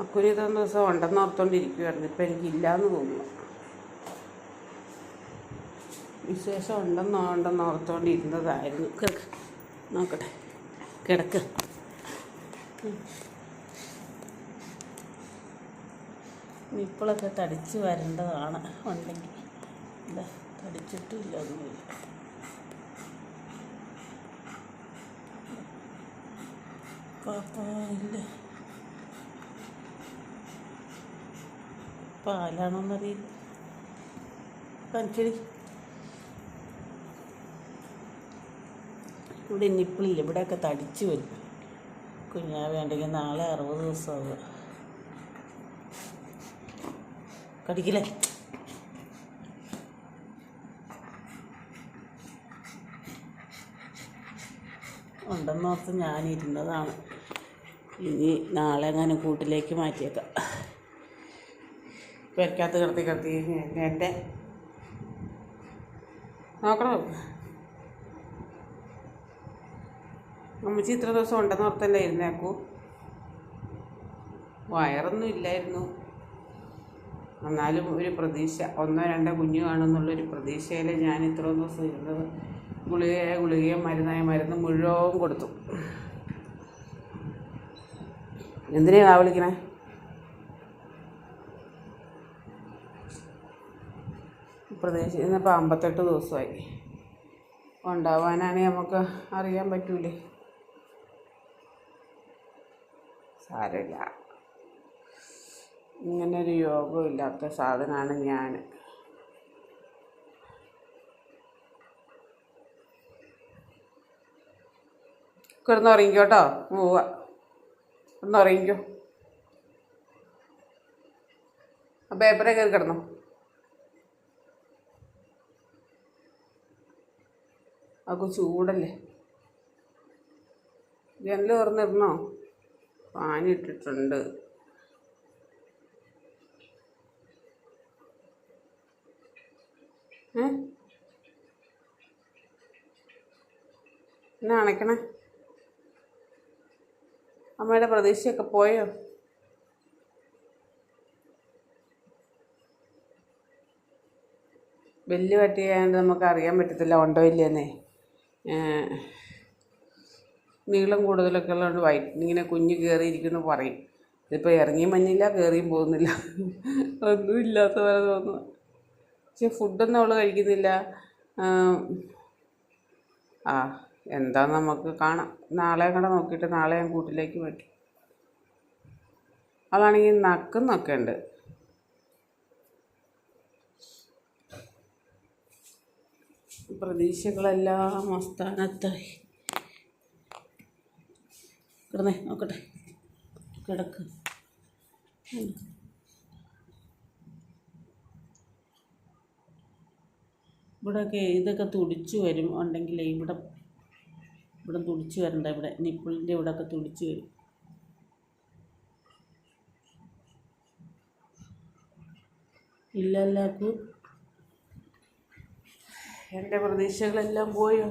അക്കുരി തന്ന ദിവസം ഉണ്ടെന്ന് ഓർത്തോണ്ടിരിക്കുവായിരുന്നു. ഇപ്പം എനിക്കില്ലാന്ന് തോന്നുന്നു. വിശേഷം ഉണ്ടെന്നോ ഉണ്ടെന്ന് ഓർത്തോണ്ടിരുന്നതായിരുന്നു. കിടക്ക് നോക്കട്ടെ. കിടക്ക്. നിപ്പിളൊക്കെ തടിച്ച് വരേണ്ടതാണ് ഉണ്ടെങ്കിൽ. എന്താ തടിച്ചിട്ടില്ല ഒന്നുമില്ല. പാപ്പായില്ല പാലാണോന്നറിയില്ല. കാണിച്ചടി. ഇവിടെ നിപ്പിളില്ല ഇവിടെയൊക്കെ തടിച്ചു വരും. കുഞ്ഞാ വേണ്ടെങ്കിൽ നാളെ അറുപത് ദിവസമാവുക. കടിക്കില്ലേ? ഉണ്ടെന്നോർത്ത് ഞാനിരുന്നതാണ്. ഇനി നാളെ എങ്ങനെ കൂട്ടിലേക്ക് മാറ്റിയേക്കാം. പെരക്കകത്ത് കിടത്തി കിടത്തി എന്റെ നോക്കണം? അമ്മച്ചി ഇത്ര ദിവസം ഉണ്ടെന്ന് ഓർത്തല്ലേ ഇരുന്നേക്കൂ വയറൊന്നും ഇല്ലായിരുന്നു. എന്നാലും ഒരു പ്രതീക്ഷ. ഒന്നോ രണ്ടോ കുഞ്ഞു കാണുമെന്നുള്ളൊരു പ്രതീക്ഷയിൽ ഞാൻ ഇത്ര ദിവസം ഇരുന്നത്. ഗുളികയായ ഗുളികയെ മരുന്നായ മരുന്ന് മുഴുവൻ കൊടുത്തു. എന്തിനാണ് വിളിക്കണേ? പ്രതീക്ഷ ഇന്നിപ്പോൾ അമ്പത്തെട്ട് ദിവസമായി. ഉണ്ടാവാനാണെങ്കിൽ നമുക്ക് അറിയാൻ പറ്റൂലേ. സാരമില്ല. ഇങ്ങനൊരു യോഗമില്ലാത്ത സാധനമാണ് ഞാൻ കിടന്ന് ഉറങ്ങിക്കോ കേട്ടോ പോവുക കിടന്നുറങ്ങിക്കോ പേപ്പറെ കയറി കിടന്നോ? അവൾക്ക് ചൂടല്ലേ? ജനൽ തുറന്നിരുന്നോ ഫാനിട്ടിട്ടുണ്ട് ഏ? എന്നാ അണയ്ക്കണേ അമ്മയുടെ പ്രതീക്ഷയൊക്കെ പോയോ? വലിയ പട്ടിയായതുകൊണ്ട് നമുക്ക് അറിയാൻ പറ്റത്തില്ല ഉണ്ടോ ഇല്ലയെന്നേ. നീളം കൂടുതലൊക്കെ ഉള്ളതുകൊണ്ട് വൈറ്റ് ഇങ്ങനെ കുഞ്ഞ് കയറിയിരിക്കുന്നു പറയും. ഇതിപ്പോൾ ഇറങ്ങിയും മഞ്ഞില്ല കയറിയും പോകുന്നില്ല. ഒന്നും ഇല്ലാത്ത പോലെ തോന്നുന്നു. പക്ഷെ ഫുഡൊന്നും അവൾ കഴിക്കുന്നില്ല. ആ എന്താ നമുക്ക് കാണാം. നാളെ കൂടെ നോക്കിയിട്ട് നാളെ ഞാൻ കൂട്ടിലേക്ക് വയ്ക്കും അവളാണെങ്കിൽ നക്കുന്നൊക്കെ ഉണ്ട് പ്രതീക്ഷകളെല്ലാം അസ്ഥാനത്തായി കിടന്നേ നോക്കട്ടെ. കിടക്ക്. ഇവിടെയൊക്കെ ഇതൊക്കെ തുടിച്ചു വരും ഉണ്ടെങ്കിൽ ഇവിടെ ഇവിടെ തുടിച്ചു വരണ്ട ഇവിടെ നിപ്പിളിന്റെ ഇവിടെയൊക്കെ തുടിച്ചു വരും. ഇല്ലല്ലാക്കു. എന്റെ പ്രതീക്ഷകളെല്ലാം പോയോ?